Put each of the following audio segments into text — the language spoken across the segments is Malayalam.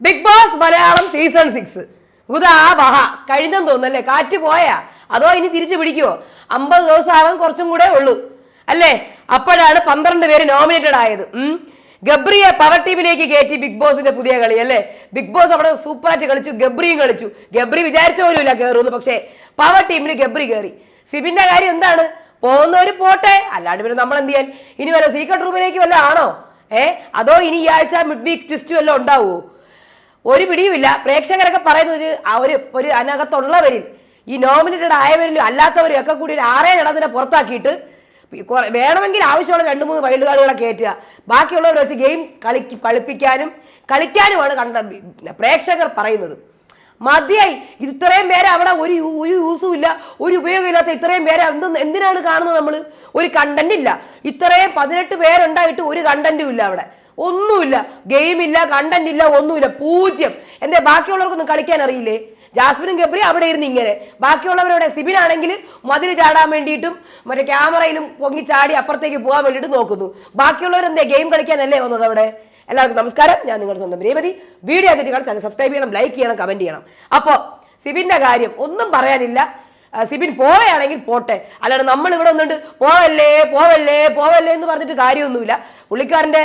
Big boss Malayalam season six ഉദാ വഹ. കഴിഞ്ഞെന്ന് തോന്നല്ലേ കാറ്റ് പോയാ? അതോ ഇനി തിരിച്ചു പിടിക്കുവോ? അമ്പത് ദിവസം ആവാൻ കുറച്ചും കൂടെ ഉള്ളൂ. അല്ലേ? അപ്പോഴാണ് പന്ത്രണ്ട് പേര് നോമിനേറ്റഡ് ആയത്. ഗബ്രിയെ പവർ ടീമിലേക്ക് കയറ്റി ബിഗ് ബോസിന്റെ പുതിയ കളി അല്ലേ? ബിഗ് ബോസ് അവിടെ സൂപ്പറായിട്ട് കളിച്ചു ഗബ്രിയും കളിച്ചു. ഗബ്രി വിചാരിച്ച പോലും ഇല്ല കയറുമെന്ന് പക്ഷേ പവർ ടീമിന് ഗബ്രി കയറി സിബിന്റെ കാര്യം എന്താണ്? പോകുന്നവര് പോട്ടെ. അല്ലാണ്ട് പിന്നെ നമ്മൾ എന്ത് ചെയ്യാൻ? ഇനി വല്ല സീക്രട്ട് റൂമിലേക്ക് വല്ല ആണോ? ഏ? അതോ ഇനി ഈ ആഴ്ച മിഡ് വീക്ക് ട്വിസ്റ്റ് വല്ലതും ഉണ്ടാവുമോ ഒരു പിടിയുമില്ല. പ്രേക്ഷകരൊക്കെ പറയുന്നത് ഒരു ഒരു ഒരു അതിനകത്തുള്ളവരിൽ ഈ നോമിനേറ്റഡ് ആയവരിലും അല്ലാത്തവരും ഒക്കെ കൂടി ഒരു ആറേ എണ്ണത്തിനെ പുറത്താക്കിയിട്ട് വേണമെങ്കിൽ ആവശ്യമുള്ള രണ്ട് മൂന്ന് വൈൽഡ് കാർഡുകളെ കയറ്റുക. ബാക്കിയുള്ളവർ വെച്ച് ഗെയിം കളി കളിപ്പിക്കാനും കളിക്കാനുമാണ് കണ്ട പ്രേക്ഷകർ പറയുന്നത്. മതിയായി. ഇത്രയും പേരെ അവിടെ ഒരു ഒരു യൂസും ഇല്ല ഒരു ഉപയോഗമില്ലാത്ത ഇത്രയും പേരെ എന്ത് എന്തിനാണ് കാണുന്നത് നമ്മൾ ഒരു കണ്ടന്റ് ഇല്ല. ഇത്രയും പതിനെട്ട് പേരുണ്ടായിട്ട് ഒരു കണ്ടന്റും ഇല്ല അവിടെ. ഒന്നുമില്ല. ഗെയിം ഇല്ല കണ്ടന്റ് ഇല്ല ഒന്നുമില്ല. പൂജ്യം. എന്തേ ബാക്കിയുള്ളവർക്കൊന്നും കളിക്കാൻ അറിയില്ലേ? ജാസ്മിനും ഗബ്രി അവിടെ ഇരുന്ന് ഇങ്ങനെ. ബാക്കിയുള്ളവരവിടെ സിബിനാണെങ്കിൽ മതിൽ ചാടാൻ വേണ്ടിയിട്ടും മറ്റേ ക്യാമറയിലും പൊങ്ങി ചാടി അപ്പുറത്തേക്ക് പോകാൻ വേണ്ടിയിട്ട് നോക്കുന്നു. ബാക്കിയുള്ളവരെന്താ ഗെയിം കളിക്കാനല്ലേ വന്നത് അവിടെ? എല്ലാവർക്കും നമസ്കാരം. ഞാൻ നിങ്ങളുടെ സ്വന്തം രേവതി. വീഡിയോ ആയിട്ട് ചാനൽ സബ്സ്ക്രൈബ് ചെയ്യണം ലൈക്ക് ചെയ്യണം കമന്റ് ചെയ്യണം. അപ്പോൾ സിബിന്റെ കാര്യം ഒന്നും പറയാനില്ല. സിബിൻ പോവുകയാണെങ്കിൽ പോട്ടെ. അല്ലാണ്ട് നമ്മൾ ഇവിടെ വന്നിട്ട് പോവല്ലേ പോവല്ലേ പോവല്ലേ എന്ന് പറഞ്ഞിട്ട് കാര്യമൊന്നുമില്ല. പുള്ളിക്കാരന്റെ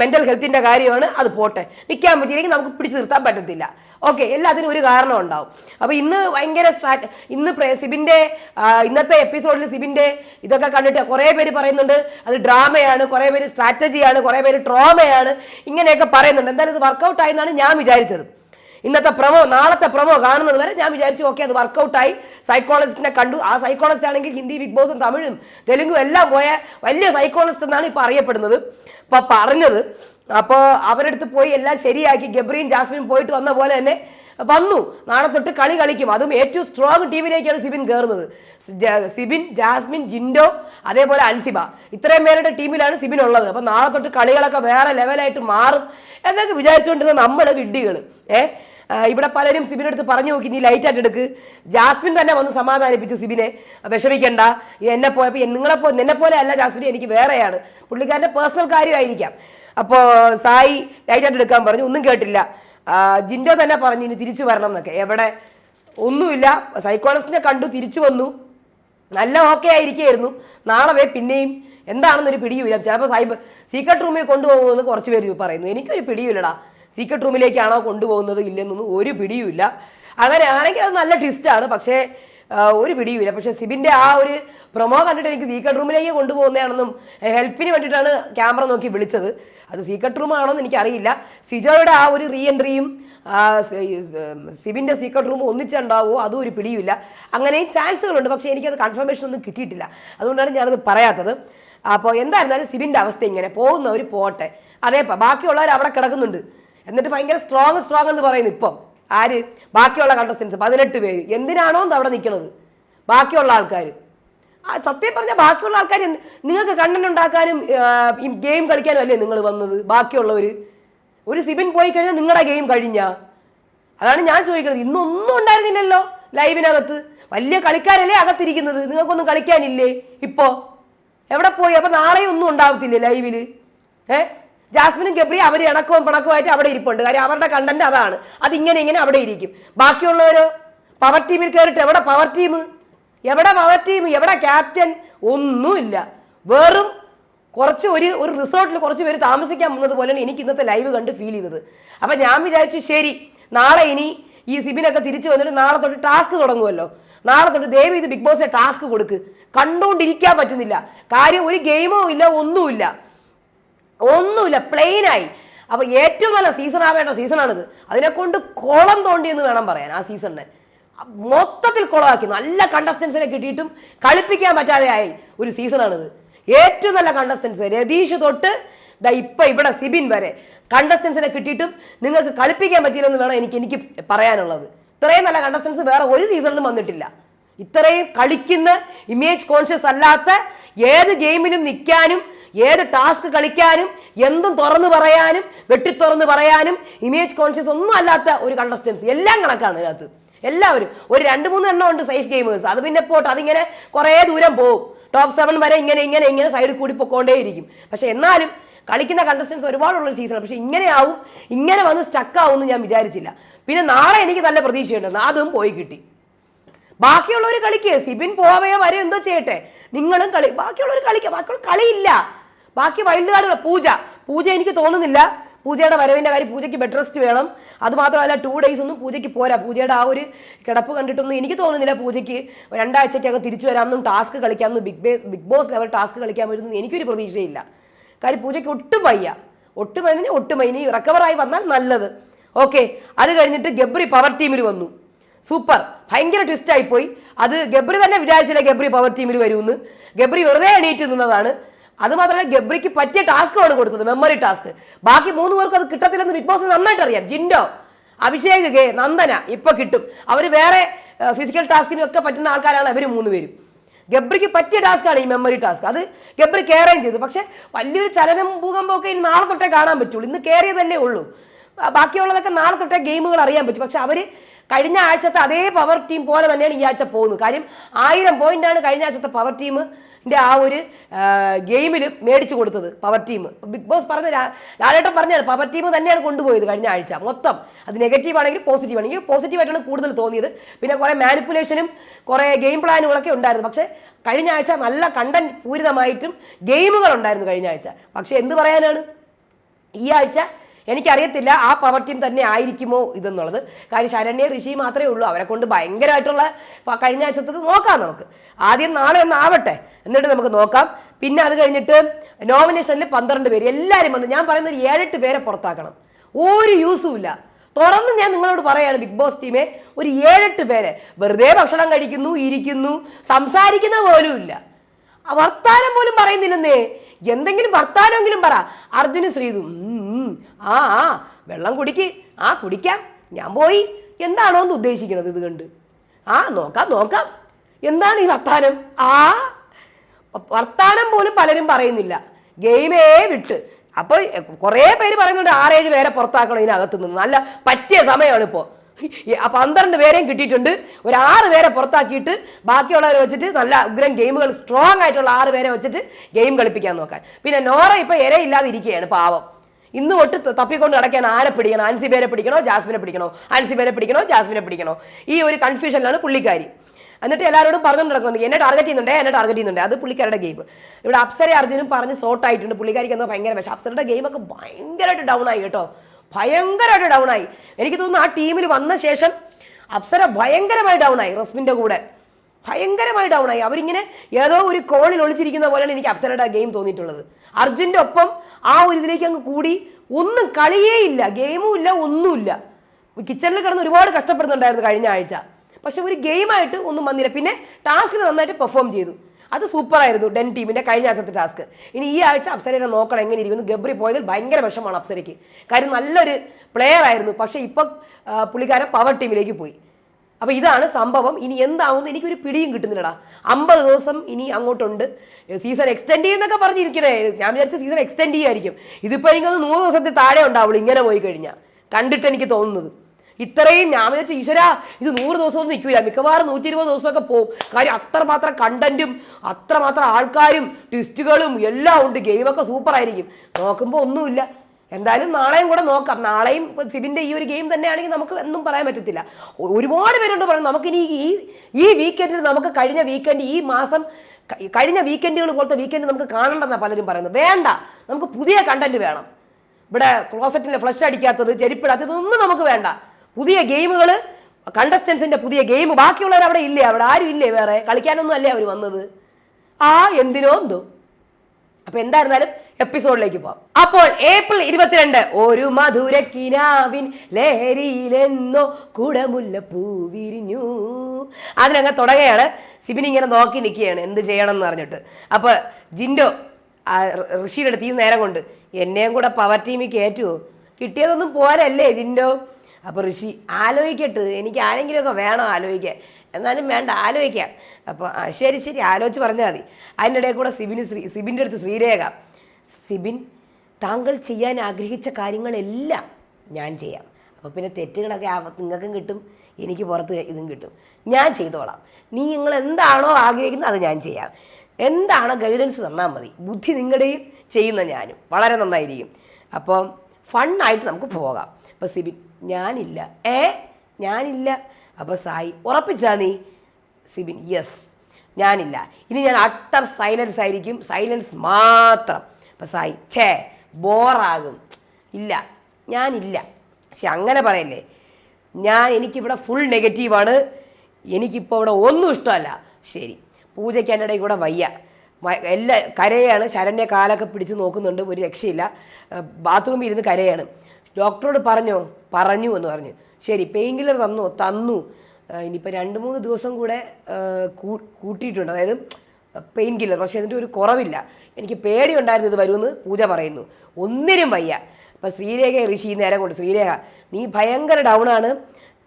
മെന്റൽ ഹെൽത്തിന്റെ കാര്യമാണ് അത് പോട്ടെ. നിൽക്കാൻ പറ്റിയില്ലെങ്കിൽ നമുക്ക് പിടിച്ചു നിർത്താൻ പറ്റത്തില്ല. ഓക്കെ എല്ലാത്തിനും ഒരു കാരണം ഉണ്ടാവും. അപ്പോൾ ഇന്ന് ഭയങ്കര സ്ട്രാറ്റ് ഇന്ന് സിബിന്റെ ഇന്നത്തെ എപ്പിസോഡിൽ സിബിന്റെ ഇതൊക്കെ കണ്ടിട്ട് കുറേ പേര് പറയുന്നുണ്ട് അത് ഡ്രാമയാണ് കുറേ പേര് സ്ട്രാറ്റജിയാണ് കുറേ പേര് ട്രോമയാണ് ഇങ്ങനെയൊക്കെ പറയുന്നുണ്ട്. എന്തായാലും ഇത് വർക്കൗട്ടായെന്നാണ് ഞാൻ വിചാരിച്ചത്. ഇന്നത്തെ പ്രമോ നാളത്തെ പ്രമോ കാണുന്നത് വരെ ഞാൻ വിചാരിച്ചു ഓക്കെ അത് വർക്കൗട്ടായി സൈക്കോളജിസ്റ്റിനെ കണ്ടു. ആ സൈക്കോളജിസ്റ്റ് ആണെങ്കിൽ ഹിന്ദി ബിഗ് ബോസും തമിഴും തെലുങ്കും എല്ലാം പോയ വലിയ സൈക്കോളജിസ്റ്റ് എന്നാണ് ഇപ്പോൾ അറിയപ്പെടുന്നത്. ഇപ്പോൾ പറഞ്ഞത്. അപ്പോൾ അവരടുത്ത് പോയി എല്ലാം ശരിയാക്കി. ഗബ്രിയും ജാസ്മിനും പോയിട്ട് വന്ന പോലെ തന്നെ വന്നു. നാളെ തൊട്ട് കളി കളിക്കും. അതും ഏറ്റവും സ്ട്രോങ് ടീമിലേക്കാണ് സിബിൻ കയറുന്നത് സിബിൻ ജാസ്മിൻ ജിൻഡോ അതേപോലെ അൻസിബ. ഇത്രയും പേരുടെ ടീമിലാണ് സിബിൻ ഉള്ളത്. അപ്പോൾ നാളെ തൊട്ട് കളികളൊക്കെ വേറെ ലെവലായിട്ട് മാറും എന്നൊക്കെ വിചാരിച്ചുകൊണ്ടിരുന്ന നമ്മളെ വിഡ്ഢികൾ. ഏ? ഇവിടെ പലരും സിബിന്റെ അടുത്ത് പറഞ്ഞു നോക്കി നീ ലൈറ്റ് ആയിട്ട് എടുക്ക്. ജാസ്മിൻ തന്നെ വന്ന് സമാധാനിപ്പിച്ചു സിബിനെ. വിഷമിക്കണ്ട. എന്നെ പോയപ്പോൾ നിങ്ങളെ പോ എന്നെ പോലെ അല്ല ജാസ്മിൻ എനിക്ക് വേറെയാണ്. പുള്ളിക്കാരന്റെ പേഴ്സണൽ കാര്യമായിരിക്കാം. അപ്പോൾ സായി ലൈറ്റ് ആയിട്ട് എടുക്കാൻ പറഞ്ഞു. ഒന്നും കേട്ടില്ല. ജിൻഡോ തന്നെ പറഞ്ഞു ഇനി തിരിച്ചു വരണം എന്നൊക്കെ. എവിടെ? ഒന്നുമില്ല. സൈക്കോളജിസ്റ്റിനെ കണ്ടു തിരിച്ചു വന്നു. നല്ല ഓക്കെ ആയിരിക്കുകയായിരുന്നു നാളെ പിന്നെയും എന്താണെന്നൊരു പിടിയുമില്ല. ചിലപ്പോൾ സൈബർ സീക്രട്ട് റൂമിൽ കൊണ്ടുപോകുമെന്ന് കുറച്ച് പേര് പറയുന്നു എനിക്കൊരു പിടിയുമില്ലടാ. സീക്രട്ട് റൂമിലേക്കാണോ കൊണ്ടുപോകുന്നത് ഇല്ലെന്നൊന്നും ഒരു പിടിയുമില്ല. അങ്ങനെ ആണെങ്കിൽ അത് നല്ല ട്വിസ്റ്റാണ്. പക്ഷേ ഒരു പിടിയുമില്ല. പക്ഷേ സിബിന്റെ ആ ഒരു പ്രൊമോ കണ്ടിട്ട് എനിക്ക് സീക്രട്ട് റൂമിലേക്ക് കൊണ്ടുപോകുന്നതാണെന്നും ഹെൽപ്പിന് വേണ്ടിയിട്ടാണ് ക്യാമറ നോക്കി വിളിച്ചത്. അത് സീക്രട്ട് റൂം ആണോ എന്ന് എനിക്കറിയില്ല. സിജോയുടെ ആ ഒരു റീ എൻട്രിയും സിബിന്റെ സീക്രട്ട് റൂം ഒന്നിച്ചുണ്ടാവുമോ അതും ഒരു പിടിയുമില്ല. അങ്ങനെയും ചാൻസുകളുണ്ട് പക്ഷേ എനിക്കത് കൺഫർമേഷൻ ഒന്നും കിട്ടിയിട്ടില്ല. അതുകൊണ്ടാണ് ഞാനത് പറയാത്തത്. അപ്പോൾ എന്തായിരുന്നാലും സിബിന്റെ അവസ്ഥ ഇങ്ങനെ പോകുന്നവർ പോട്ടെ. അതേ ബാക്കിയുള്ളവർ അവിടെ കിടക്കുന്നുണ്ട്. എന്നിട്ട് ഭയങ്കര സ്ട്രോങ് സ്ട്രോങ് എന്ന് പറയുന്നു ഇപ്പം. ആര്? ബാക്കിയുള്ള കണ്ടസ്റ്റൻസ് പതിനെട്ട് പേര്. എന്തിനാണോ അവിടെ നിൽക്കുന്നത് ബാക്കിയുള്ള ആൾക്കാർ സത്യം പറഞ്ഞാൽ ബാക്കിയുള്ള ആൾക്കാർ നിങ്ങൾക്ക് കണ്ടന്റ് ഉണ്ടാക്കാനും ഗെയിം കളിക്കാനും അല്ലേ നിങ്ങൾ വന്നത്? ബാക്കിയുള്ളവർ ഒരു സിബിൻ പോയി കഴിഞ്ഞാൽ നിങ്ങളുടെ ഗെയിം കഴിഞ്ഞ? അതാണ് ഞാൻ ചോദിക്കുന്നത് ഇന്നൊന്നും ഉണ്ടായിരുന്നില്ലല്ലോ ലൈവിനകത്ത്. വലിയ കളിക്കാരല്ലേ അകത്തിരിക്കുന്നത്? നിങ്ങൾക്കൊന്നും കളിക്കാനില്ലേ ഇപ്പോൾ എവിടെ പോയി? അപ്പോൾ നാളെ ഒന്നും ഉണ്ടാവത്തില്ലേ ലൈവിൽ ഏ? ജാസ്മിനും ഗബ്രി അവർ ഇണക്കവും പിണക്കവുമായിട്ട് അവിടെ ഇരിപ്പുണ്ട്. കാര്യം അവരുടെ കണ്ടന്റ് അതാണ്. അതിങ്ങനെ ഇങ്ങനെ അവിടെ ഇരിക്കും. ബാക്കിയുള്ളവരോ പവർ ടീമിൽ കയറിയിട്ട് എവിടെ പവർ ടീം എവിടെ പവർ ടീം എവിടെ ക്യാപ്റ്റൻ ഒന്നുമില്ല. വെറും കുറച്ച് ഒരു ഒരു റിസോർട്ടിൽ കുറച്ച് പേര് താമസിക്കാൻ പോകുന്നത് പോലെയാണ് എനിക്ക് ഇന്നത്തെ ലൈവ് കണ്ട് ഫീൽ ചെയ്തത്. അപ്പം ഞാൻ വിചാരിച്ചു ശരി നാളെ ഇനി ഈ സിബിനൊക്കെ തിരിച്ചു വന്നിട്ട് നാളെ തൊട്ട് ടാസ്ക് തുടങ്ങുമല്ലോ നാളെ തൊട്ട് ദേവി ഇത് ബിഗ് ബോസിനെ ടാസ്ക് കൊടുക്ക്. കണ്ടുകൊണ്ടിരിക്കാൻ പറ്റുന്നില്ല. കാര്യം ഒരു ഗെയിമോ ഇല്ല ഒന്നുമില്ല. ഒന്നുമില്ല പ്ലെയിനായി അപ്പോൾ ഏറ്റവും നല്ല സീസൺ ആവേണ്ട സീസണാണിത് അതിനെക്കൊണ്ട് കൊണ്ട് കോളം തോണ്ടി എന്ന് വേണം പറയാൻ ആ സീസണിനെ മൊത്തത്തിൽ കുളമാക്കി നല്ല കണ്ടസ്റ്റൻസിനെ കിട്ടിയിട്ടും കളിപ്പിക്കാൻ പറ്റാതെ ആയി ഒരു സീസണാണിത് ഏറ്റവും നല്ല കണ്ടസ്റ്റൻസ് രതീഷ് തൊട്ട് ദാ ഇപ്പം ഇവിടെ സിബിൻ വരെ. കണ്ടസ്റ്റൻസിനെ കിട്ടിയിട്ടും നിങ്ങൾക്ക് കളിപ്പിക്കാൻ പറ്റിയില്ലെന്ന് വേണം എനിക്ക് എനിക്ക് പറയാനുള്ളത്. ഇത്രയും നല്ല കണ്ടസ്റ്റൻസ് വേറെ ഒരു സീസണിലും വന്നിട്ടില്ല. ഇത്രയും കളിക്കുന്ന ഇമേജ് കോൺഷ്യസ് അല്ലാത്ത ഏത് ഗെയിമിനും നിൽക്കാനും ഏത് ടാസ്ക് കളിക്കാനും എന്തും തുറന്നു പറയാനും വെട്ടി തുറന്ന് പറയാനും ഇമേജ് കോൺഷ്യസ് ഒന്നും അല്ലാത്ത ഒരു കണ്ടസ്റ്റൻസ് എല്ലാം കണക്കാണ് ഇതിനകത്ത്. എല്ലാവരും. ഒരു രണ്ട് മൂന്ന് എണ്ണം ഉണ്ട് സേഫ് ഗെയിമേഴ്സ് അത് പിന്നെ പോട്ടെ അതിങ്ങനെ കുറേ ദൂരം പോകും ടോപ്പ് സെവൻ വരെ ഇങ്ങനെ ഇങ്ങനെ ഇങ്ങനെ സൈഡിൽ കൂടി പൊക്കോണ്ടേയിരിക്കും. പക്ഷെ എന്നാലും കളിക്കുന്ന കണ്ടസ്റ്റൻസ് ഒരുപാടുള്ള സീസൺ പക്ഷെ ഇങ്ങനെയാവും ഇങ്ങനെ വന്ന് സ്റ്റക്ക് ആവും എന്ന് ഞാൻ വിചാരിച്ചില്ല. പിന്നെ നാളെ എനിക്ക് നല്ല പ്രതീക്ഷയുണ്ട്. അതും പോയി കിട്ടി. ബാക്കിയുള്ളവർ കളിക്കുക സിബിൻ പോവയോ വരെ എന്തോ ചെയ്യട്ടെ. നിങ്ങളും കളി ബാക്കിയുള്ളവർ കളിക്കുക ബാക്കിയുള്ള കളിയില്ല. ബാക്കി വൈൽഡ് കാർഡുകൾ പൂജ. പൂജ എനിക്ക് തോന്നുന്നില്ല. പൂജയുടെ വരവിന്റെ കാര്യം പൂജയ്ക്ക് ബെഡ് റെസ്റ്റ് വേണം. അത് മാത്രമല്ല ടു ഡേയ്സ് ഒന്നും പൂജയ്ക്ക് പോരാ. പൂജയുടെ ആ ഒരു കിടപ്പ് കണ്ടിട്ടൊന്നും എനിക്ക് തോന്നുന്നില്ല പൂജയ്ക്ക്. രണ്ടാഴ്ചയ്ക്കകം തിരിച്ചു വരാമെന്നും ടാസ്ക് കളിക്കാമെന്നും ബിഗ് ബേ ബിഗ് ബോസ് ലെവൽ ടാസ്ക് കളിക്കാൻ പറ്റുമെന്നും എനിക്കൊരു പ്രതീക്ഷയില്ല. കാര്യം പൂജയ്ക്ക് ഒട്ടും വയ്യ. ഒട്ടും വയ്യ ഒട്ടും ഇനി റിക്കവറായി വന്നാൽ നല്ലത്. ഓക്കെ അത് കഴിഞ്ഞിട്ട് ഗബ്രി പവർ ടീമിൽ വന്നു. സൂപ്പർ ഭയങ്കര ട്വിസ്റ്റ് ആയിപ്പോയി അത് ഗബ്രി തന്നെ വിചാരിച്ചില്ല ഗബ്രി പവർ ടീമിൽ വരുമെന്ന്. ഗബ്രി വെറുതെ എണീറ്റ് നിന്നതാണ്. അത് മാത്രമല്ല ഗബ്രിക്ക് പറ്റിയ ടാസ്ക്കാണ് കൊടുത്തത് മെമ്മറി ടാസ്ക് ബാക്കി മൂന്ന് പേർക്ക് അത് കിട്ടത്തില്ലെന്ന് ബിഗ് ബോസ് നന്നായിട്ട് അറിയാം. ജിൻഡോ അഭിഷേക് കെ നന്ദന ഇപ്പൊ കിട്ടും. അവർ വേറെ ഫിസിക്കൽ ടാസ്കിനും ഒക്കെ പറ്റുന്ന ആൾക്കാരാണ് അവർ മൂന്ന് പേരും. ഗബ്രിക്ക് പറ്റിയ ടാസ്ക്കാണ് ഈ മെമ്മറി ടാസ്ക് അത് ഗബ്രി കയറുകയും ചെയ്തു. പക്ഷെ വലിയൊരു ചലനം ഭൂകമ്പമൊക്കെ ഇനി നാളെ തൊട്ടേ കാണാൻ പറ്റുള്ളൂ. ഇന്ന് കയറിയതല്ലേ ഉള്ളൂ. ബാക്കിയുള്ളതൊക്കെ നാളെ തൊട്ടേ ഗെയിമുകൾ അറിയാൻ പറ്റും. പക്ഷെ അവർ കഴിഞ്ഞ ആഴ്ചത്തെ അതേ പവർ ടീം പോലെ തന്നെയാണ് ഈ ആഴ്ച പോകുന്നത്. കാര്യം ആയിരം പോയിന്റാണ് കഴിഞ്ഞ ആഴ്ചത്തെ പവർ ടീമിന്റെ ആ ഒരു ഗെയിമിൽ മേടിച്ചു കൊടുത്തത് പവർ ടീം. ബിഗ് ബോസ് പറഞ്ഞ ലാലേട്ടൻ പറഞ്ഞാണ് പവർ ടീം തന്നെയാണ് കൊണ്ടുപോയത് കഴിഞ്ഞ ആഴ്ച. മൊത്തം അത് നെഗറ്റീവ് ആണെങ്കിൽ പോസിറ്റീവ് ആണെങ്കിൽ പോസിറ്റീവ് ആയിട്ടാണ് കൂടുതൽ തോന്നിയത്. പിന്നെ കുറേ മാനിപ്പുലേഷനും കുറേ ഗെയിം പ്ലാനുകളൊക്കെ ഉണ്ടായിരുന്നു. പക്ഷേ കഴിഞ്ഞ ആഴ്ച നല്ല കണ്ടന്റ് പൂരിതമായിട്ടും ഗെയിമുകൾ ഉണ്ടായിരുന്നു കഴിഞ്ഞ ആഴ്ച. പക്ഷേ എന്ത് പറയാനാണ്? ഈ ആഴ്ച എനിക്കറിയത്തില്ല ആ പവർ ടീം തന്നെ ആയിരിക്കുമോ ഇതെന്നുള്ളത്. കാര്യം ശരണ്യ ഋഷി മാത്രമേ ഉള്ളൂ. അവരെ കൊണ്ട് ഭയങ്കരമായിട്ടുള്ള കഴിഞ്ഞ ആഴ്ചത്തത് നോക്കാം നമുക്ക്. ആദ്യം നാളെ ഒന്ന് ആവട്ടെ. എന്നിട്ട് നമുക്ക് നോക്കാം. പിന്നെ അത് കഴിഞ്ഞിട്ട് നോമിനേഷനിൽ പന്ത്രണ്ട് പേര്. എല്ലാവരും വന്ന് ഞാൻ പറയുന്നത് ഏഴെട്ട് പേരെ പുറത്താക്കണം. ഒരു യൂസും ഇല്ല. തുറന്ന് ഞാൻ നിങ്ങളോട് പറയാണ് ബിഗ് ബോസ് ടീമെ ഒരു ഏഴെട്ട് പേരെ. വെറുതെ ഭക്ഷണം കഴിക്കുന്നു ഇരിക്കുന്നു സംസാരിക്കുന്ന പോലും ഇല്ല. വർത്താനം പോലും പറയുന്നില്ലെന്നേ. എന്തെങ്കിലും വർത്താനമെങ്കിലും പറ. അർജുനും ശ്രീതു ആ ആ വെള്ളം കുടിക്ക്. ആ കുടിക്കാം. ഞാൻ പോയി. എന്താണോ എന്ന് ഉദ്ദേശിക്കുന്നത് ഇത് കണ്ട്? ആ നോക്കാം നോക്കാം. എന്താണ് ഈ വർത്താനം? ആ വർത്താനം പോലും പലരും പറയുന്നില്ല. ഗെയിമേ വിട്ട്. അപ്പോൾ കുറേ പേര് പറയുന്നുണ്ട് ആറേഴ് പേരെ പുറത്താക്കണം ഇതിനകത്ത് നിന്ന് നല്ല പറ്റിയ സമയമാണ് ഇപ്പോൾ പന്ത്രണ്ട് പേരെയും കിട്ടിയിട്ടുണ്ട്. ഒരു ആറ് പേരെ പുറത്താക്കിയിട്ട് ബാക്കിയുള്ളവരെ വെച്ചിട്ട് നല്ല ഉഗ്രം ഗെയിമുകൾ സ്ട്രോങ് ആയിട്ടുള്ള ആറ് പേരെ വെച്ചിട്ട് ഗെയിം കളിപ്പിക്കാൻ നോക്കാൻ. പിന്നെ നോറ ഇപ്പൊ ഇരയില്ലാതെ ഇരിക്കുകയാണ് പാവം. ഇന്ന് തൊട്ട് തപ്പിക്കൊണ്ട് നടക്കാൻ ആരെ പിടിക്കണം? ആൻസി പേരെ പിടിക്കണോ? ജാസ്മിനെ പിടിക്കണോ? ആൻസി പേരെ പിടിക്കണോ? ജാസ്മിനെ പിടിക്കണോ? ഈ ഒരു കൺഫ്യൂഷനിലാണ് പുള്ളിക്കാരി. എന്നിട്ട് എല്ലാവരോടും പറഞ്ഞുകൊണ്ട് നടക്കുന്നുണ്ട്. എന്നെ ടാർഗറ്റ് ചെയ്യുന്നുണ്ട്? എന്നെ ടാർഗറ്റ് ചെയ്യുന്നുണ്ട്? അത് പുള്ളിക്കാരുടെ ഗെയിം ഇവിടെ അപ്സരെ അർജുനും പറഞ്ഞ് സോട്ട് ആയിട്ടുണ്ട്. പുള്ളിക്കാരിക്ക് എന്തോ ഭയങ്കര വിഷം അപ്സരയുടെ ഗെയിമൊക്കെ ഭയങ്കരമായിട്ട് ഡൗൺ ആയി കേട്ടോ. ഭയങ്കരമായിട്ട് ഡൗൺ ആയി. എനിക്ക് തോന്നുന്നു ആ ടീമിൽ വന്ന ശേഷം അപ്സര ഭയങ്കരമായി ഡൗൺ ആയി റസ്മിന്റെ കൂടെ. ഭയങ്കരമായി ഡൗൺ ആയി. അവരിങ്ങനെ ഏതോ ഒരു കോണിൽ ഒളിച്ചിരിക്കുന്ന പോലെയാണ് എനിക്ക് അപ്സരയുടെ ഗെയിം തോന്നിയിട്ടുള്ളത്. അർജുന്റെ ഒപ്പം ആ ഒരു ഇതിലേക്ക് അങ്ങ് കൂടി. ഒന്നും കളിയേ ഇല്ല ഗെയിമും ഇല്ല ഒന്നുമില്ല കിച്ചണിൽ കിടന്ന് ഒരുപാട് കഷ്ടപ്പെടുന്നുണ്ടായിരുന്നു കഴിഞ്ഞ ആഴ്ച. പക്ഷെ ഒരു ഗെയിമായിട്ട് ഒന്നും വന്നില്ല. പിന്നെ ടാസ്കിൽ നന്നായിട്ട് പെർഫോം ചെയ്തു. അത് സൂപ്പറായിരുന്നു ഡെൻ ടീമിന്റെ കഴിഞ്ഞ ആഴ്ചത്തെ ടാസ്ക് ഇനി ഈ ആഴ്ച അപ്സരനെ നോക്കണം എങ്ങനെ ഇരിക്കുന്നു. ഗബ്രി പോയതിൽ ഭയങ്കര വിഷമാണ് അപ്സരയ്ക്ക്. കാര്യം നല്ലൊരു പ്ലെയർ ആയിരുന്നു. പക്ഷേ ഇപ്പം പുള്ളിക്കാരൻ പവർ ടീമിലേക്ക് പോയി. അപ്പോൾ ഇതാണ് സംഭവം. ഇനി എന്താവുമെന്ന് എനിക്കൊരു പിടിയും കിട്ടുന്നില്ലടാ. അമ്പത് ദിവസം ഇനി അങ്ങോട്ടുണ്ട്. Season extend ചെയ്യുന്നൊക്കെ പറഞ്ഞിരിക്കണേ. ഞാൻ വിചാരിച്ച സീസൺ എക്സ്റ്റെൻഡ് ചെയ്യുമായിരിക്കും ഇതിപ്പോൾ എനിക്കൊന്ന് നൂറ് ദിവസത്തിൽ താഴെ ഉണ്ടാവുള്ളൂ ഇങ്ങനെ പോയി കഴിഞ്ഞാൽ കണ്ടിട്ട് എനിക്ക് തോന്നുന്നത്. ഇത്രയും ഞാൻ വിചാരിച്ചു ഈശ്വര ഇത് നൂറ് ദിവസമൊന്നും നിൽക്കില്ല മിക്കവാറും നൂറ്റി ഇരുപത് ദിവസമൊക്കെ പോകും കാര്യം അത്രമാത്രം കണ്ടന്റും അത്രമാത്രം ആൾക്കാരും ട്വിസ്റ്റുകളും എല്ലാം ഉണ്ട്. ഗെയിമൊക്കെ സൂപ്പറായിരിക്കും നോക്കുമ്പോൾ ഒന്നുമില്ല. എന്തായാലും നാളെയും കൂടെ നോക്കാം. നാളെയും സിബിന്റെ ഈ ഒരു ഗെയിം തന്നെയാണെങ്കിൽ നമുക്ക് എന്നും പറയാൻ പറ്റത്തില്ല. ഒരുപാട് പേരുണ്ട് പറയുന്നത് നമുക്കിനി ഈ ഈ വീക്കെൻഡിൽ നമുക്ക് കഴിഞ്ഞ വീക്കെൻഡ് ഈ മാസം കഴിഞ്ഞ വീക്കെൻഡുകൾ പോലത്തെ വീക്കെൻഡ് നമുക്ക് കാണണ്ടെന്നാണ് പലരും പറയുന്നത്. വേണ്ട. നമുക്ക് പുതിയ കണ്ടന്റ് വേണം. ഇവിടെ ക്ലോസറ്റിന്റെ ഫ്ലഷ് അടിക്കാത്തത് ചെരിപ്പിടാത്തത് ഒന്നും നമുക്ക് വേണ്ട. പുതിയ ഗെയിമുകൾ കണ്ടസ്റ്റൻസിന്റെ പുതിയ ഗെയിം ബാക്കിയുള്ളവർ അവിടെ ഇല്ലേ? അവിടെ ആരും ഇല്ലേ വേറെ? കളിക്കാനൊന്നും അല്ലേ അവർ വന്നത്? ആ എന്തിനോ എന്തോ. അപ്പൊ എന്തായിരുന്നാലും എപ്പിസോഡിലേക്ക് പോവാം. അപ്പോൾ ഏപ്രിൽ ഇരുപത്തിരണ്ട് ഒരു മധുര കിനാവിൻ ലഹരിയിലെന്നോ കുടമുല്ല പൂവിരിഞ്ഞു അതിനങ്ങ് തുടങ്ങുകയാണ് സിബിൻ ഇങ്ങനെ നോക്കി നിൽക്കുകയാണ് എന്ത് ചെയ്യണം എന്ന് പറഞ്ഞിട്ട് അപ്പൊ ജിൻഡോ ഋഷിയുടെ അടുത്ത് ഈ നേരം കൊണ്ട് എന്നെയും കൂടെ പവർ ടീമിൽ കയറ്റുമോ കിട്ടിയതൊന്നും പോരല്ലേ ജിൻഡോ? അപ്പോൾ ഋഷി ആലോചിക്കട്ട് എനിക്ക് ആരെങ്കിലുമൊക്കെ വേണം ആലോചിക്കാൻ? എന്നാലും വേണ്ട ആലോചിക്കാം. അപ്പോൾ ശരി ശരി ആലോചിച്ച് പറഞ്ഞാൽ മതി. അതിന്റെ ഇടയിൽ കൂടെ സിബിന് ശ്രീ സിബിന്റെ അടുത്ത് ശ്രീരേഖ സിബിൻ താങ്കൾ ചെയ്യാൻ ആഗ്രഹിച്ച കാര്യങ്ങളെല്ലാം ഞാൻ ചെയ്യാം. അപ്പോൾ പിന്നെ തെറ്റുകളൊക്കെ നിങ്ങൾക്കും കിട്ടും എനിക്ക് പുറത്ത് ഇതും കിട്ടും. ഞാൻ ചെയ്തോളാം. നീ നിങ്ങൾ എന്താണോ ആഗ്രഹിക്കുന്നത് അത് ഞാൻ ചെയ്യാം. എന്താണ് ഗൈഡൻസ് തന്നാൽ മതി. ബുദ്ധി നിങ്ങളുടെയും ചെയ്യുന്ന ഞാനും. വളരെ നന്നായിരിക്കും. അപ്പം ഫണ്ണായിട്ട് നമുക്ക് പോകാം. അപ്പോൾ സിബിൻ ഞാനില്ല. ഏ? ഞാനില്ല. അപ്പോൾ സായി ഉറപ്പിച്ചാ നീ? സിബിൻ യെസ് ഞാനില്ല. ഇനി ഞാൻ അട്ടർ സൈലൻസ് ആയിരിക്കും. സൈലൻസ് മാത്രം. അപ്പം സായി ഛേ ബോറാകും. ഇല്ല ഞാനില്ല. പക്ഷെ അങ്ങനെ പറയല്ലേ. ഞാൻ എനിക്കിവിടെ ഫുൾ നെഗറ്റീവാണ് എനിക്കിപ്പോൾ ഇവിടെ ഒന്നും ഇഷ്ടമല്ല. ശരി പൂജയ്ക്ക് എന്റെ ഇടയിൽ കൂടെ വയ്യ. എല്ലാ കരയാണ്. ശരണ്യ കാലൊക്കെ പിടിച്ച് നോക്കുന്നുണ്ട് ഒരു രക്ഷയില്ല. ബാത്റൂമിൽ ഇരുന്ന് കരയാണ്. ഡോക്ടറോട് പറഞ്ഞോ? പറഞ്ഞു എന്ന് പറഞ്ഞു. ശരി പെയിൻ കില്ലർ തന്നു. തന്നു ഇനിയിപ്പോൾ രണ്ട് മൂന്ന് ദിവസം കൂടെ കൂട്ടിയിട്ടുണ്ട്. അതായത് പെയിൻ കില്ലർ. പക്ഷേ എന്നിട്ട് ഒരു കുറവില്ല. എനിക്ക് പേടി ഉണ്ടായിരുന്നു ഇത് വരുമെന്ന് പൂജ പറയുന്നു. ഒന്നിനും വയ്യ. അപ്പം ശ്രീരേഖ ഋഷി നേരം കൊണ്ട് ശ്രീരേഖ നീ ഭയങ്കര ഡൗൺ ആണ്.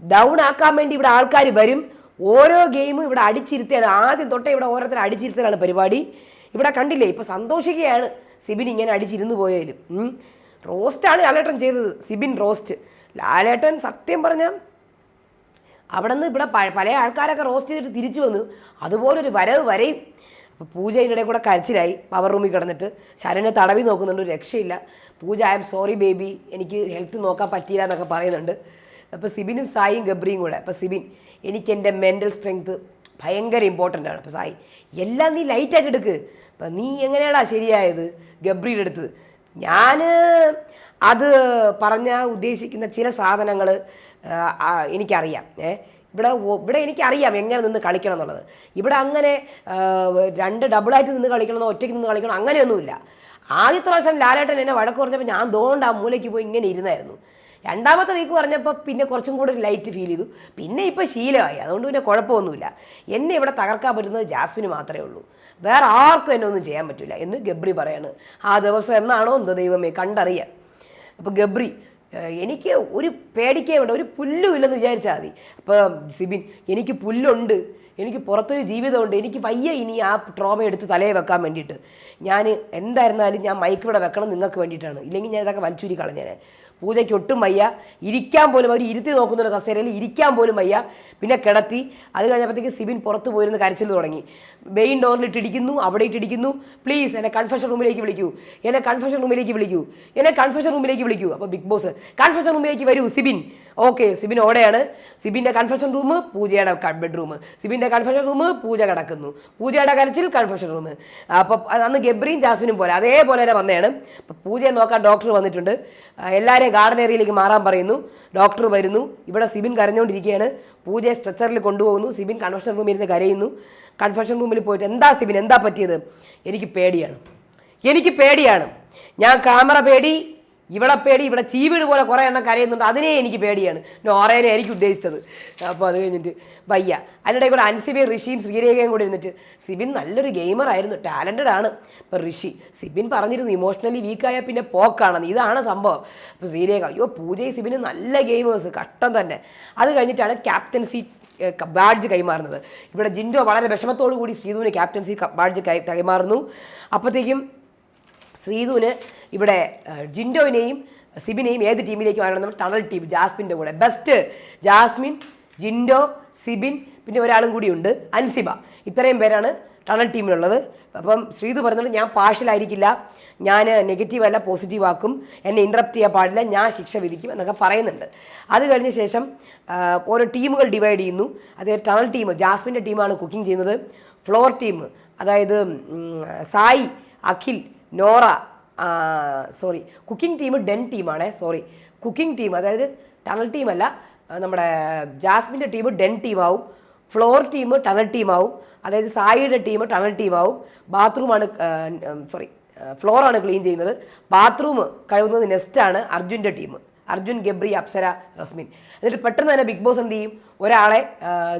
ഡൗൺ ആക്കാൻ വേണ്ടി ഇവിടെ ആൾക്കാർ വരും. ഓരോ ഗെയിമും ഇവിടെ അടിച്ചിരുത്തിയാണ് ആദ്യം തൊട്ടേ ഇവിടെ ഓരോരുത്തർ അടിച്ചിരുത്തലാണ് പരിപാടി. ഇവിടെ കണ്ടില്ലേ ഇപ്പം സന്തോഷിക്കുകയാണ് സിബിൻ ഇങ്ങനെ അടിച്ചിരുന്ന് പോയാലും. റോസ്റ്റാണ് ലാലേട്ടൻ ചെയ്തത്. സിബിൻ റോസ്റ്റ് ലാലേട്ടൻ സത്യം പറഞ്ഞാൽ അവിടെ നിന്ന് ഇവിടെ പല ആൾക്കാരൊക്കെ റോസ്റ്റ് ചെയ്തിട്ട് തിരിച്ചു വന്നു അതുപോലൊരു വരവ് വരെയും അപ്പോൾ പൂജ ഇതിനിടെ കൂടെ കരച്ചിലായി പവർ റൂമിൽ കിടന്നിട്ട്. ശരനെ തടവി നോക്കുന്നുണ്ട് രക്ഷയില്ല. Pooja I am sorry baby എനിക്ക് ഹെൽത്ത് നോക്കാൻ പറ്റിയില്ല എന്നൊക്കെ പറയുന്നുണ്ട്. അപ്പോൾ സിബിനും സായിയും ഗബ്രിയും കൂടെ. അപ്പോൾ സിബിൻ എനിക്ക് എന്റെ മെന്റൽ സ്ട്രെങ്ത്ത് ഭയങ്കര ഇമ്പോർട്ടന്റ് ആണ്. അപ്പോൾ സായി എല്ലാം നീ ലൈറ്റായിട്ട് എടുക്ക്. അപ്പം നീ എങ്ങനെയാടാ ശരിയായത്? ഗബ്രിയുടെ അടുത്ത് ഞാൻ അത് പറഞ്ഞ ഉദ്ദേശിക്കുന്ന ചില സാധനങ്ങൾ എനിക്കറിയാം. ഏ ഇവിടെ ഇവിടെ എനിക്കറിയാം എങ്ങനെ നിന്ന് കളിക്കണം എന്നുള്ളത്. ഇവിടെ അങ്ങനെ രണ്ട് ഡബിളായിട്ട് നിന്ന് കളിക്കണമെന്നോ ഒറ്റയ്ക്ക് നിന്ന് കളിക്കണം അങ്ങനെയൊന്നുമില്ല. ആദ്യത്തെ പ്രാവശ്യം ലാലേട്ടൻ എന്നെ വഴക്ക് പറഞ്ഞപ്പോൾ ഞാൻ ദോണ്ട് ആ മൂലയ്ക്ക് പോയി ഇങ്ങനെ ഇരുന്നായിരുന്നു. രണ്ടാമത്തെ വീക്ക് പറഞ്ഞപ്പോൾ പിന്നെ കുറച്ചും കൂടി ലൈറ്റ് ഫീൽ ചെയ്തു. പിന്നെ ഇപ്പോൾ ശീലമായി. അതുകൊണ്ട് പിന്നെ കുഴപ്പമൊന്നുമില്ല. എന്നെ ഇവിടെ തകർക്കാൻ പറ്റുന്നത് ജാസ്മിന് മാത്രമേ ഉള്ളൂ. വേറെ ആർക്കും എന്നെ ഒന്നും ചെയ്യാൻ പറ്റില്ല എന്ന് ഗബ്രി പറയാണ്. ആ ദിവസം എന്നാണോ എന്തോ ദൈവമേ കണ്ടറിയാം. അപ്പോൾ ഗബ്രി എനിക്ക് ഒരു പേടിക്കേ വേണ്ട ഒരു പുല്ലും ഇല്ലെന്ന് വിചാരിച്ചാൽ മതി. അപ്പോൾ സിബിൻ എനിക്ക് പുല്ലുണ്ട് എനിക്ക് പുറത്തൊരു ജീവിതമുണ്ട് എനിക്ക് വയ്യ ഇനി ആ ട്രോമ എടുത്ത് തലയെ വെക്കാൻ വേണ്ടിയിട്ട്. ഞാൻ എന്തായിരുന്നാലും ഞാൻ മൈക്ക് ഇവിടെ വെക്കണം നിങ്ങൾക്ക് വേണ്ടിയിട്ടാണ്. ഇല്ലെങ്കിൽ ഞാൻ ഇതൊക്കെ വലിച്ചൂരി കളഞ്ഞേനെ. പൂജയ്ക്ക് ഒട്ടും വയ്യ. ഇരിക്കാൻ പോലും അവർ ഇരുത്തി നോക്കുന്നുണ്ട് കസേരയിൽ ഇരിക്കാൻ പോലും വയ്യ. പിന്നെ കിടത്തി. അത് കഴിഞ്ഞപ്പോഴത്തേക്ക് സിബിൻ പുറത്ത് പോയിരുന്ന് കരച്ചിൽ തുടങ്ങി. മെയിൻ ഡോറിൽ ഇട്ടിരിക്കുന്നു. അവിടെ ഇട്ടിരിക്കുന്നു. പ്ലീസ് എന്നെ കൺഫെഷൻ റൂമിലേക്ക് വിളിക്കൂ. എന്നെ കൺഫെഷൻ റൂമിലേക്ക് വിളിക്കൂ. എന്നെ കൺഫെഷൻ റൂമിലേക്ക് വിളിക്കൂ. അപ്പോൾ ബിഗ് ബോസ് കൺഫെഷൻ റൂമിലേക്ക് വരൂ സിബിൻ. ഓക്കെ സിബിൻ ഓടെയാണ്. സിബിന്റെ കൺഫെഷൻ റൂം പൂജയുടെ ബെഡ്റൂം സിബിന്റെ കൺഫെഷൻ റൂം പൂജ കിടക്കുന്നു. പൂജയുടെ കരച്ചിൽ കൺഫെഷൻ റൂം അപ്പോൾ അന്ന് ഗബ്രിയും ജാസ്മിനും പോലെ അതേപോലെ തന്നെ വന്നതാണ് അപ്പോൾ പൂജയെ നോക്കാൻ ഡോക്ടർ വന്നിട്ടുണ്ട്. എല്ലാവരെയും ഗാർഡൻ ഏരിയയിലേക്ക് മാറാൻ പറയുന്നു. ഡോക്ടർ വരുന്നു. ഇവിടെ സിബിൻ കരഞ്ഞുകൊണ്ടിരിക്കുകയാണ് പൂജയെ സ്ട്രെച്ചറിൽ കൊണ്ടുപോകുന്നു. സിബിൻ കൺഫെഷൻ റൂമിൽ ഇരുന്ന് കരയുന്നു. കൺഫെഷൻ റൂമിൽ പോയിട്ട് എന്താ സിബിൻ? എന്താ പറ്റിയത്? എനിക്ക് പേടിയാണ്. എനിക്ക് പേടിയാണ്. ഞാൻ ക്യാമറ പേടി ഇവിടെ പേടി ഇവിടെ ചീവീട് പോലെ കുറേ എണ്ണം കരയുന്നുണ്ട്. അതിനെ എനിക്ക് പേടിയാണ്. നോറേനെ എനിക്ക് ഉദ്ദേശിച്ചത്. അപ്പോൾ അത് കഴിഞ്ഞിട്ട് വയ്യ. അതിനിടെ കൂടെ അൻസിബി ഋഷിയും ശ്രീരേഖയും കൂടെ ഇരുന്നിട്ട് സിബിൻ നല്ലൊരു ഗെയിമർ ആയിരുന്നു. ടാലന്റഡ് ആണ്. ഇപ്പോൾ ഋഷി സിബിൻ പറഞ്ഞിരുന്നു ഇമോഷണലി വീക്കായ പിന്നെ പോക്കാണെന്ന്. ഇതാണ് സംഭവം. അപ്പോൾ ശ്രീരേഖ അയ്യോ പൂജയും സിബിന് നല്ല ഗെയിമേഴ്സ് കഷ്ടം തന്നെ. അത് കഴിഞ്ഞിട്ടാണ് ക്യാപ്റ്റൻസി ബാഡ്ജ് കൈമാറുന്നത്. ഇവിടെ ജിൻഡോ വളരെ വിഷമത്തോടു കൂടി ശ്രീധുവിന് ക്യാപ്റ്റൻസി ബാഡ്ജ് കൈ കൈമാറുന്നു. അപ്പോഴത്തേക്കും ശ്രീധുവിന് ഇവിടെ ജിൻഡോയിനെയും സിബിനെയും ഏത് ടീമിലേക്ക് മാറണം ടണൽ ടീം ജാസ്മിന്റെ കൂടെ. ബെസ്റ്റ് ജാസ്മിൻ ജിൻഡോ സിബിൻ പിന്നെ ഒരാളും കൂടിയുണ്ട് അൻസിബ. ഇത്രയും പേരാണ് ടണൽ ടീമിലുള്ളത്. അപ്പം ശ്രീധു പറഞ്ഞത് ഞാൻ പാർഷ്യലായിരിക്കില്ല. ഞാൻ നെഗറ്റീവ് അല്ല പോസിറ്റീവ് ആക്കും. എന്നെ ഇൻട്രപ്റ്റ് ചെയ്യാൻ പാടില്ല ഞാൻ ശിക്ഷ വിധിക്കും എന്നൊക്കെ പറയുന്നുണ്ട്. അത് കഴിഞ്ഞ ശേഷം ഓരോ ടീമുകൾ ഡിവൈഡ് ചെയ്യുന്നു. അതായത് ടണൽ ടീം ജാസ്മിന്റെ ടീമാണ് കുക്കിംഗ് ചെയ്യുന്നത്. ഫ്ലോർ ടീം അതായത് Sai Akhil Nora sorry cooking team den ടീമാണ് സോറി കുക്കിംഗ് ടീം അതായത് ടണൽ ടീമല്ല നമ്മുടെ ജാസ്മിന്റെ ടീം ഡെൻ ടീമാവും ഫ്ലോർ ടീം ടണൽ ടീമാവും അതായത് സായിയുടെ ടീം ടണൽ ടീമാവും ബാത്റൂമാണ് സോറി ഫ്ലോറാണ് ക്ലീൻ ചെയ്യുന്നത് ബാത്റൂം കഴിവുന്നത് നെസ്റ്റാണ് അർജുന്റെ ടീം അർജുൻ ഗബ്രി അപ്സര റസ്മിൻ. എന്നിട്ട് പെട്ടെന്ന് തന്നെ ബിഗ് ബോസ് എന്ത് ചെയ്യും? ഒരാളെ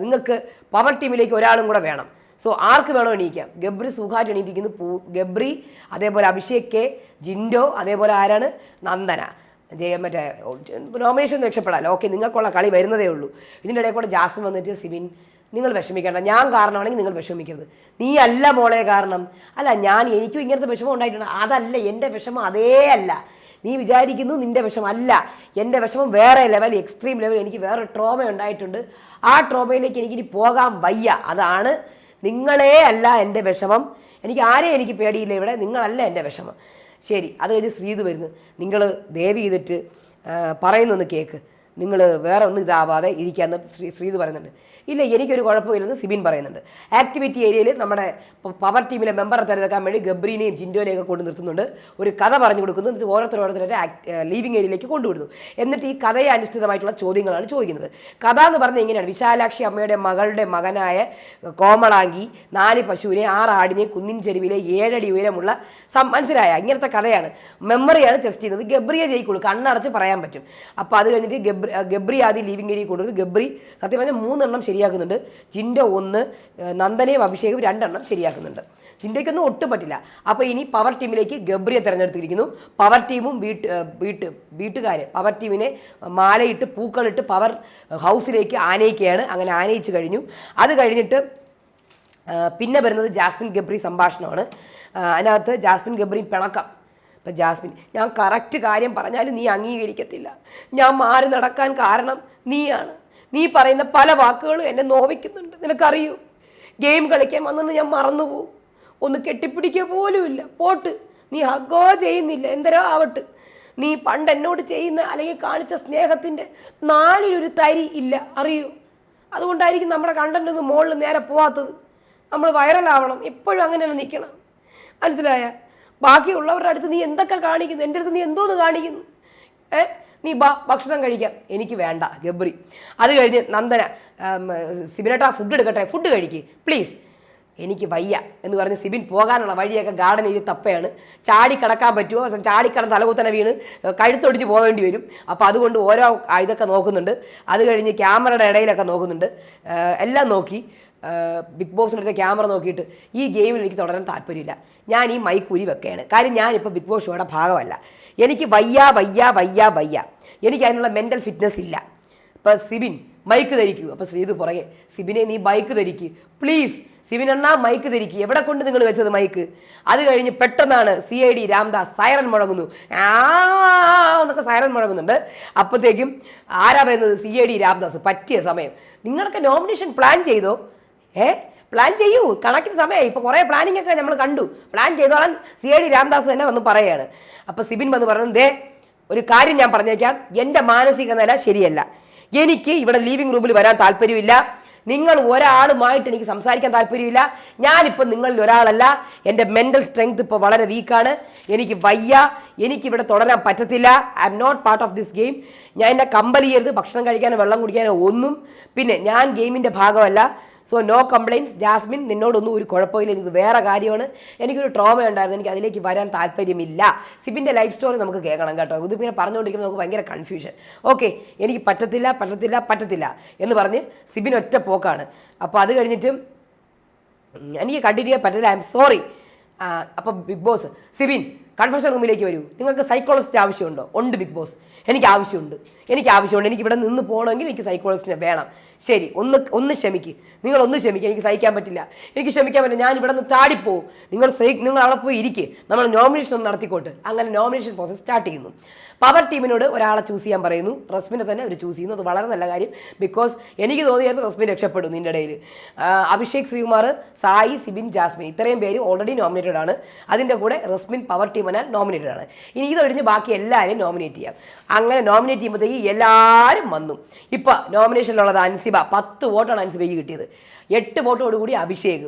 നിങ്ങൾക്ക് പവർ ടീമിലേക്ക് ഒരാളും കൂടെ വേണം. സോ ആർക്ക് വേണോ എണീക്കാം. ഗബ്രി സുഖമായിട്ട് എണീറ്റിരിക്കുന്നു. പൂ ഗബ്രി അതേപോലെ അഭിഷേക് കെ ജിൻഡോ അതേപോലെ ആരാണ്? നന്ദന. ജയ മറ്റേ നോമിനേഷൻ രക്ഷപ്പെടാമല്ലോ ഓക്കെ നിങ്ങൾക്കുള്ള കളി വരുന്നതേ ഉള്ളൂ. ഇതിന്റെ ഇടയിൽ കൂടെ ജാസ്മിൻ വന്നിട്ട് സിബിൻ നിങ്ങൾ വിഷമിക്കേണ്ട. ഞാൻ കാരണമാണെങ്കിൽ നിങ്ങൾ വിഷമിക്കരുത്. നീ അല്ല മോളെ കാരണം. അല്ല ഞാൻ എനിക്കും ഇങ്ങനത്തെ വിഷമം ഉണ്ടായിട്ടുണ്ട്. അതല്ല എന്റെ വിഷമം അതേ അല്ല. നീ വിചാരിക്കുന്നു നിന്റെ വിഷമം അല്ല. എന്റെ വിഷമം വേറെ ലെവൽ എക്സ്ട്രീം ലെവൽ എനിക്ക് വേറെ ട്രോമ ഉണ്ടായിട്ടുണ്ട്. ആ ട്രോമയിലേക്ക് എനിക്കിനി പോകാൻ വയ്യ. അതാണ് നിങ്ങളെ അല്ല എന്റെ വിഷമം. എനിക്ക് ആരെയും എനിക്ക് പേടിയില്ല ഇവിടെ. നിങ്ങളല്ല എന്റെ വിഷമം. ശരി അത് കഴിഞ്ഞ് ശ്രീത് വരുന്നു. നിങ്ങൾ ദേവി ചെയ്തിട്ട് പറയുന്നൊന്ന് കേക്ക്. നിങ്ങൾ വേറെ ഒന്നും ഇതാവാതെ ഇരിക്കാമെന്ന് ശ്രീ ശ്രീത് പറയുന്നുണ്ട്. ഇല്ല എനിക്കൊരു കുഴപ്പമില്ലെന്ന് സിബിൻ പറയുന്നുണ്ട്. ആക്ടിവിറ്റി ഏരിയയിൽ നമ്മുടെ പവർ ടീമിലെ മെമ്പറെ തിരഞ്ഞെടുക്കാൻ വേണ്ടി ഗബ്രീനെയും ജിൻഡോനെയും ഒക്കെ കൊണ്ട് നിർത്തുന്നുണ്ട്. ഒരു കഥ പറഞ്ഞു കൊടുക്കുന്നു. എന്നിട്ട് ഓരോരുത്തർ ഓരോരുത്തരുടെ ലീവിംഗ് ഏരിയയിലേക്ക് കൊണ്ടുവിടുന്നു. എന്നിട്ട് ഈ കഥയെ അനുഷ്ഠിതമായിട്ടുള്ള ചോദ്യങ്ങളാണ് ചോദിക്കുന്നത്. കഥ എന്ന് പറഞ്ഞാൽ ഇങ്ങനെയാണ് വിശാലാക്ഷി അമ്മയുടെ മകളുടെ മകനായ കോമളാങ്കി നാല് പശുവിനെ ആറ് ആടിനെ കുന്നിൻ ചെരുവിലെ ഏഴടി ഉയരമുള്ള മനസ്സിലായ ഇങ്ങനത്തെ കഥയാണ്. മെമ്മറിയാണ് ടെസ്റ്റ് ചെയ്യുന്നത്. ഗബ്രിയെ ജയിക്കുള്ളൂ. കണ്ണടച്ച് പറയാൻ പറ്റും. അപ്പോൾ അത് കഴിഞ്ഞിട്ട് ഗബ്രി ഗബ്രി ആദ്യം ലീവിംഗ് ഏരിയ കൊണ്ടുവരുന്നത് ഗബ്രി സത്യം പറഞ്ഞാൽ മൂന്നെണ്ണം ശരിയാക്കുന്നുണ്ട്. ചിന്ത ഒന്ന് നന്ദനയും അഭിഷേകും രണ്ടെണ്ണം ശരിയാക്കുന്നുണ്ട്. ചിന്തയ്ക്കൊന്നും ഒട്ടും പറ്റില്ല. അപ്പോൾ ഇനി പവർ ടീമിലേക്ക് ഗബ്രിയെ തിരഞ്ഞെടുത്തിരിക്കുന്നു. പവർ ടീമും വീട്ട് വീട്ട് വീട്ടുകാർ പവർ ടീമിനെ മാലയിട്ട് പൂക്കളിട്ട് പവർ ഹൗസിലേക്ക് ആനയിക്കുകയാണ്. അങ്ങനെ ആനയിച്ച് കഴിഞ്ഞു. അത് കഴിഞ്ഞിട്ട് പിന്നെ വരുന്നത് ജാസ്മിൻ ഗബ്രി സംഭാഷണമാണ്. അതിനകത്ത് ജാസ്മിൻ ഗബ്രി പിണക്കം. ഇപ്പം ജാസ്മിൻ ഞാൻ കറക്റ്റ് കാര്യം പറഞ്ഞാലും നീ അംഗീകരിക്കത്തില്ല. ഞാൻ മാറി നടക്കാൻ കാരണം നീയാണ്. നീ പറയുന്ന പല വാക്കുകളും എന്നെ നോവിക്കുന്നുണ്ട്. നിനക്കറിയൂ? ഗെയിം കളിക്കാൻ വന്നെന്ന് ഞാൻ മറന്നുപോകും ഒന്ന് കെട്ടിപ്പിടിക്കുക പോലുമില്ല പോട്ട്. നീ ഹഗോ ചെയ്യുന്നില്ല. എന്തരോ ആവട്ട്. നീ പണ്ട് എന്നോട് ചെയ്യുന്ന അല്ലെങ്കിൽ കാണിച്ച സ്നേഹത്തിന്റെ നാലിലൊരു തരി ഇല്ല. അറിയൂ? അതുകൊണ്ടായിരിക്കും നമ്മുടെ കണ്ടന്റ് ഒന്ന് മുകളിൽ നേരെ പോവാത്തത്. നമ്മൾ വൈറലാവണം എപ്പോഴും അങ്ങനെ തന്നെ നിൽക്കണം. മനസ്സിലായ? ബാക്കിയുള്ളവരുടെ അടുത്ത് നീ എന്തൊക്കെ കാണിക്കുന്നു? എന്റെ അടുത്ത് നീ എന്തോന്ന് കാണിക്കുന്നു? ഏ? നീ ബാ ഭക്ഷണം കഴിക്കാം. എനിക്ക് വേണ്ട ഗബ്രി. അത് കഴിഞ്ഞ് നന്ദന സിബിനേട്ടാ ഫുഡ് എടുക്കട്ടെ? ഫുഡ് കഴിക്ക് പ്ലീസ് എനിക്ക് വയ്യ എന്ന് പറഞ്ഞ് സിബിൻ പോകാനുള്ള വഴിയൊക്കെ ഗാർഡൻ ചെയ്ത് തപ്പയാണ്. ചാടി കിടക്കാൻ പറ്റുമോ? ചാടിക്കിടന്ന് തലകുത്തനെ വീണ് കഴുത്തൊടിച്ച് പോകേണ്ടി വരും. അപ്പോൾ അതുകൊണ്ട് ഓരോ ഇതൊക്കെ നോക്കുന്നുണ്ട്. അത് കഴിഞ്ഞ് ക്യാമറയുടെ ഇടയിലൊക്കെ നോക്കുന്നുണ്ട്. എല്ലാം നോക്കി. ബിഗ് ബോസിന്റെ അടുത്ത ക്യാമറ നോക്കിയിട്ട് ഈ ഗെയിമിൽ എനിക്ക് തുടരാൻ താല്പര്യമില്ല. ഞാൻ ഈ മൈക്കൂരി വെക്കുകയാണ്. കാര്യം ഞാനിപ്പോൾ ബിഗ് ബോസ് ഷോയുടെ ഭാഗമല്ല. എനിക്ക് വയ്യ വയ്യ വയ്യ വയ്യ. എനിക്ക് അതിനുള്ള മെന്റൽ ഫിറ്റ്നസ് ഇല്ല. ഇപ്പം സിബിൻ മൈക്ക് ധരിക്കൂ. അപ്പോൾ ശ്രീത് പുറകെ സിബിനെ നീ bike ധരിക്ക്. Please Sibin Anna mic ധരിക്ക്? എവിടെ കൊണ്ട് നിങ്ങൾ വെച്ചത് മൈക്ക്? അത് കഴിഞ്ഞ് പെട്ടെന്നാണ് C I D Ramdas siren മുഴങ്ങുന്നു. ആ എന്നൊക്കെ സൈറൻ മുഴങ്ങുന്നുണ്ട്. അപ്പോഴത്തേക്കും ആരാ വരുന്നത് സി ഐ ഡി രാംദാസ്. പറ്റിയ സമയം. നിങ്ങളൊക്കെ നോമിനേഷൻ പ്ലാൻ ചെയ്തോ? ഏ? പ്ലാൻ ചെയ്യൂ. കണക്കിന് സമയമായി. ഇപ്പോൾ കുറേ പ്ലാനിങ് ഒക്കെ നമ്മൾ കണ്ടു. പ്ലാൻ ചെയ്തോളാൻ സി ഐ ഡി രാംദാസ് തന്നെ വന്ന് പറയുകയാണ് അപ്പോൾ സിബിൻ വന്ന് പറഞ്ഞു ദേ ഒരു കാര്യം ഞാൻ പറഞ്ഞേക്കാം. എന്റെ മാനസിക നില ശരിയല്ല. എനിക്ക് ഇവിടെ ലീവിംഗ് റൂമിൽ വരാൻ താല്പര്യമില്ല. നിങ്ങൾ ഒരാളുമായിട്ട് എനിക്ക് സംസാരിക്കാൻ താല്പര്യമില്ല. ഞാനിപ്പോൾ നിങ്ങളിൽ ഒരാളല്ല. എന്റെ മെന്റൽ സ്ട്രെങ്ത് ഇപ്പോൾ വളരെ വീക്കാണ് എനിക്ക് വയ്യ. എനിക്കിവിടെ തുടരാൻ പറ്റത്തില്ല. I am not part of this game ഞാൻ എന്നെ കമ്പലിയരുത്. ഭക്ഷണം കഴിക്കാനോ വെള്ളം കുടിക്കാനോ ഒന്നും. പിന്നെ ഞാൻ ഗെയിമിന്റെ ഭാഗമല്ല. സോ നോ കംപ്ലയിൻസ് ജാസ്മിൻ നിന്നോടൊന്നും ഒരു കുഴപ്പമില്ല. എനിക്ക് വേറെ കാര്യമാണ്. എനിക്കൊരു ട്രോമ ഉണ്ടായിരുന്നു. എനിക്ക് അതിലേക്ക് വരാൻ താല്പര്യമില്ല. സിബിന്റെ ലൈഫ് സ്റ്റോറി നമുക്ക് കേൾക്കണം കേട്ടോ. ഇത് പിന്നെ പറഞ്ഞുകൊണ്ടിരിക്കുമ്പോൾ നമുക്ക് ഭയങ്കര കൺഫ്യൂഷൻ ഓക്കെ എനിക്ക് പറ്റത്തില്ല പറ്റത്തില്ല പറ്റത്തില്ല എന്ന് പറഞ്ഞ് സിബിൻ ഒറ്റ പോക്കാണ്. അപ്പോൾ അത് കഴിഞ്ഞിട്ട് എനിക്ക് കണ്ടിന്യൂ ചെയ്യാൻ പറ്റില്ല ഐ എം സോറി അപ്പോൾ ബിഗ് ബോസ് സിബിൻ കൺഫെഷൻ റൂമിലേക്ക് വരൂ. നിങ്ങൾക്ക് സൈക്കോളജിസ്റ്റ് ആവശ്യമുണ്ടോ? ഉണ്ട് ബിഗ് ബോസ്. എനിക്ക് ആവശ്യമുണ്ട് എനിക്ക് ആവശ്യമുണ്ട് എനിക്ക് ഇവിടെ നിന്ന് പോകണമെങ്കിൽ എനിക്ക് സൈക്കോളജിസ്റ്റിനെ വേണം. ശരി ഒന്ന് ഒന്ന് ക്ഷമിക്ക്. നിങ്ങൾ ഒന്ന് ക്ഷമിക്കുക എനിക്ക് സഹിക്കാൻ പറ്റില്ല. എനിക്ക് ക്ഷമിക്കാൻ പറ്റില്ല. ഞാൻ ഇവിടെ നിന്ന് ചാടിപ്പോവും. നിങ്ങൾ നിങ്ങൾ അവിടെ പോയി ഇരിക്കുക നമ്മൾ നോമിനേഷൻ ഒന്ന് നടത്തിക്കോട്ട്. അങ്ങനെ നോമിനേഷൻ പ്രോസസ് സ്റ്റാർട്ട് ചെയ്യുന്നു. പവർ ടീമിനോട് ഒരാളെ ചൂസ് ചെയ്യാൻ പറയുന്നു. റസ്മിനെ തന്നെ ഒരു ചൂസ് ചെയ്യുന്നു. അത് വളരെ നല്ല കാര്യം. ബിക്കോസ് എനിക്ക് തോന്നിയായിരുന്നു റസ്മിൻ രക്ഷപ്പെടും നിന്റെ ഇടയിൽ അഭിഷേക് ശ്രീകുമാർ സായി സിബിൻ ജാസ്മിൻ ഇത്രയും പേര് ഓൾറെഡി നോമിനേറ്റഡ് ആണ്. അതിന്റെ കൂടെ റസ്മിൻ പവർ ടീമിനാൽ നോമിനേറ്റഡ് ആണ്. ഇനി ഇതൊഴിഞ്ഞ് ബാക്കി എല്ലാവരെയും നോമിനേറ്റ് ചെയ്യാം. അങ്ങനെ നോമിനേറ്റ് ചെയ്യുമ്പോഴത്തേക്ക് എല്ലാവരും വന്നു. ഇപ്പം നോമിനേഷനിലുള്ളത് അൻസിബ പത്ത് വോട്ടാണ് അൻസിബയ്ക്ക് കിട്ടിയത്. എട്ട് വോട്ടോടുകൂടി അഭിഷേക്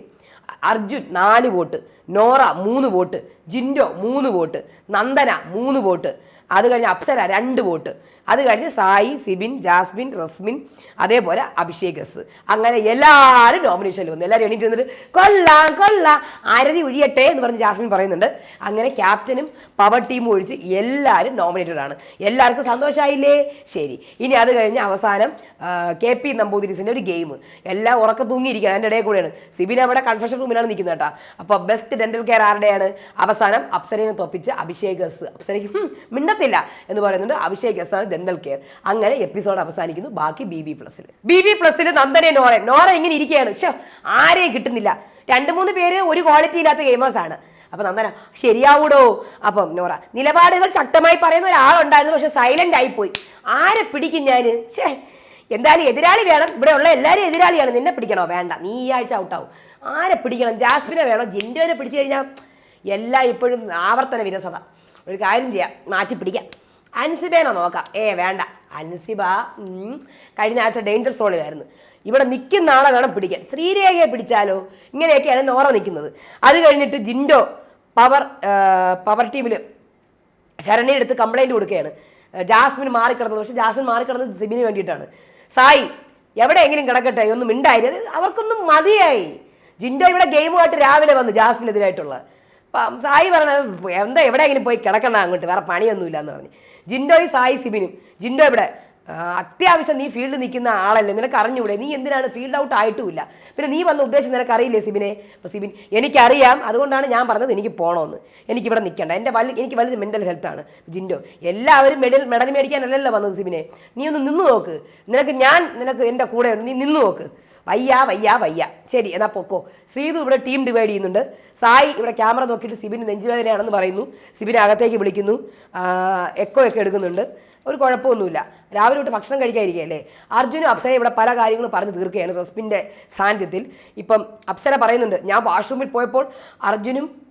അർജുൻ നാല് വോട്ട് നോറ മൂന്ന് വോട്ട് ജിൻഡോ മൂന്ന് വോട്ട് നന്ദന മൂന്ന് വോട്ട് അത് കഴിഞ്ഞ് അപ്സര രണ്ട് വോട്ട് അത് കഴിഞ്ഞ് സായി സിബിൻ ജാസ്മിൻ റസ്മിൻ അതേപോലെ അഭിഷേക് എസ് അങ്ങനെ എല്ലാവരും നോമിനേഷനിൽ വന്നു. എല്ലാവരും എണീറ്റ് വന്നിട്ട് കൊള്ളാം കൊള്ളാം ആരതി ഒഴിയട്ടെ എന്ന് പറഞ്ഞ് ജാസ്മിൻ പറയുന്നുണ്ട്. അങ്ങനെ ക്യാപ്റ്റനും പവർ ടീമും ഒഴിച്ച് എല്ലാവരും നോമിനേറ്റഡ് ആണ്. എല്ലാവർക്കും സന്തോഷമായില്ലേ ശരി. ഇനി അത് കഴിഞ്ഞ് അവസാനം കെ പി നമ്പൂതിരിസിന്റെ ഒരു ഗെയിം എല്ലാം ഉറക്കം തൂങ്ങിയിരിക്കുകയാണ്. അതിന്റെ ഇടയിൽ കൂടെയാണ്. സിബിൻ അവിടെ കൺഫെഷൻ റൂമിലാണ് നിൽക്കുന്നത് കേട്ടോ. അപ്പോൾ ബെസ്റ്റ് ഡെന്റൽ കെയർ ആരുടെയാണ്? അവസാനം അപ്സരേനെ തോപ്പിച്ച് അഭിഷേക് എസ് അപ്സരയ്ക്ക് മിണ്ടത്തില്ല എന്ന് പറയുന്നുണ്ട് അഭിഷേക് ആണ് ദന്തൽ കെയർ. അങ്ങനെ എപ്പിസോഡ് അവസാനിക്കുന്നു. ബാക്കി ബി ബി പ്ലസ്സിൽ ബി ബി പ്ലസ്സിൽ നന്ദനെ നോറ നോറ ഇങ്ങനെ ഇരിക്കുകയാണ്. ഷോ ആരെയും കിട്ടുന്നില്ല. രണ്ട് മൂന്ന് പേര് ഒരു ക്വാളിറ്റി ഇല്ലാത്ത ഗെയിമേഴ്സ് ആണ്. അപ്പൊ നന്ദന ശരിയാവൂടോ? അപ്പം നോറ നിലപാടുകൾ ശക്തമായി പറയുന്ന ഒരാളുണ്ടായിരുന്നു പക്ഷെ സൈലന്റ് ആയിപ്പോയി. ആരെ പിടിക്കും ഞാൻ എന്തായാലും എതിരാളി വേണം. ഇവിടെ ഉള്ള എല്ലാവരും എതിരാളിയാണ്. നിന്നെ പിടിക്കണോ? വേണ്ട. നീ ഈ ആഴ്ച ഔട്ടാവും ആരെ പിടിക്കണം? ജാസ്മിനെ വേണം? ജിൻഡോനെ പിടിച്ചു കഴിഞ്ഞാൽ എല്ലാം ഇപ്പോഴും ആവർത്തന വിരസത. ഒരു കാര്യം ചെയ്യാം മാറ്റി പിടിക്കാം അൻസിബേനെ നോക്കാം. ഏ വേണ്ട. അൻസിബ കഴിഞ്ഞ ആഴ്ച ഡേഞ്ചർ സോണിലായിരുന്നു. ഇവിടെ നിൽക്കുന്ന ആളെ വേണം പിടിക്കാൻ. ശ്രീരേഖയെ പിടിച്ചാലോ? ഇങ്ങനെയൊക്കെയാണ് നോറ നിൽക്കുന്നത്. അത് കഴിഞ്ഞിട്ട് ജിൻഡോ പവർ പവർ ടീമിൽ ശരണ്യ എടുത്ത് കംപ്ലൈന്റ് കൊടുക്കുകയാണ്. ജാസ്മിൻ മാറിക്കിടന്നത്. പക്ഷേ ജാസ്മിൻ മാറിക്കിടന്നത് സിബിന് വേണ്ടിയിട്ടാണ്. സായി എവിടെയെങ്കിലും കിടക്കട്ടെ? ഒന്നും മിണ്ടായി അവർക്കൊന്നും മതിയായി. ജിൻഡോ ഇവിടെ ഗെയിമുമായിട്ട് രാവിലെ വന്നു ജാസ്മിനെതിരായിട്ടുള്ള. അപ്പം സായി പറഞ്ഞത് എന്താ എവിടെയെങ്കിലും പോയി കിടക്കണ്ട അങ്ങോട്ട് വേറെ പണിയൊന്നുമില്ല എന്ന് പറഞ്ഞു ജിൻഡോയും സായി സിബിനും ജിൻഡോ ഇവിടെ അത്യാവശ്യം നീ ഫീൽഡ് നിൽക്കുന്ന ആളല്ലേ നിനക്ക് അറിഞ്ഞൂടെ നീ എന്തിനാണ് ഫീൽഡ് ഔട്ട് ആയിട്ടുമില്ല. പിന്നെ നീ വന്ന ഉദ്ദേശം നിനക്ക് അറിയില്ലേ സിബിനെ? അപ്പോൾ സിബിൻ എനിക്കറിയാം അതുകൊണ്ടാണ് ഞാൻ പറഞ്ഞത് എനിക്ക് പോകണമെന്ന് എനിക്കിവിടെ നിൽക്കണ്ട എന്റെ വലിയ എനിക്ക് വലുത് മെന്റൽ ഹെൽത്താണ് ജിൻഡോ എല്ലാവരും മെഡൽ മെഡൽ മേടിക്കാനല്ലല്ലോ വന്നത് സിബിനെ. നീ ഒന്ന് നിന്ന് നോക്ക്. നിനക്ക് ഞാൻ നിനക്ക് എന്റെ കൂടെ നീ നിന്ന് നോക്ക്. വയ്യ വയ്യ വയ്യ. ശരി എന്നാ പൊക്കോ. ശ്രീതു ഇവിടെ ടീം ഡിവൈഡ് ചെയ്യുന്നുണ്ട്. സായി ഇവിടെ ക്യാമറ നോക്കിയിട്ട് സിബിന് നെഞ്ചുവേദനയാണെന്ന് പറയുന്നു. സിബിനെ അകത്തേക്ക് വിളിക്കുന്നു. എക്കോ ഒക്കെ എടുക്കുന്നുണ്ട്. ഒരു കുഴപ്പമൊന്നുമില്ല. രാവിലെ തൊട്ട് ഭക്ഷണം കഴിക്കാതിരിക്കുകയല്ലേ അർജുനും അപ്സരയും ഇവിടെ പല കാര്യങ്ങളും പറഞ്ഞു തീർക്കുകയാണ് റസ്മിന്റെ സാന്നിധ്യത്തിൽ. ഇപ്പം അപ്സര പറയുന്നുണ്ട് ഞാൻ വാഷ്റൂമിൽ പോയപ്പോൾ അർജുനും